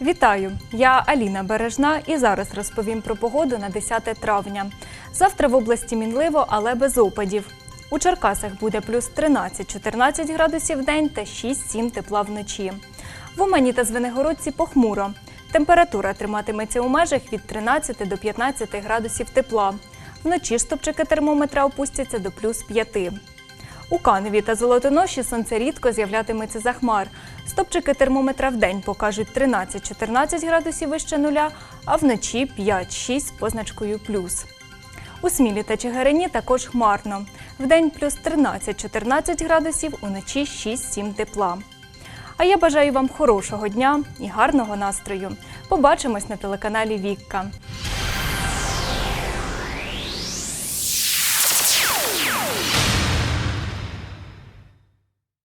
Вітаю! Я Аліна Бережна і зараз розповім про погоду на 10 травня. Завтра в області мінливо, але без опадів. У Черкасах буде плюс 13-14 градусів день та 6-7 тепла вночі. В Умані та Звенигородці похмуро. Температура триматиметься у межах від 13 до 15 градусів тепла. Вночі стопчики термометра опустяться до плюс 5. У Каневі та Золотоноші сонце рідко з'являтиметься за хмар. Стопчики термометра в день покажуть 13-14 градусів вище нуля, а вночі 5-6 з позначкою плюс. У Смілі та Чигирині також хмарно. Вдень плюс 13-14 градусів, уночі 6-7 тепла. А я бажаю вам хорошого дня і гарного настрою. Побачимось на телеканалі Вікка.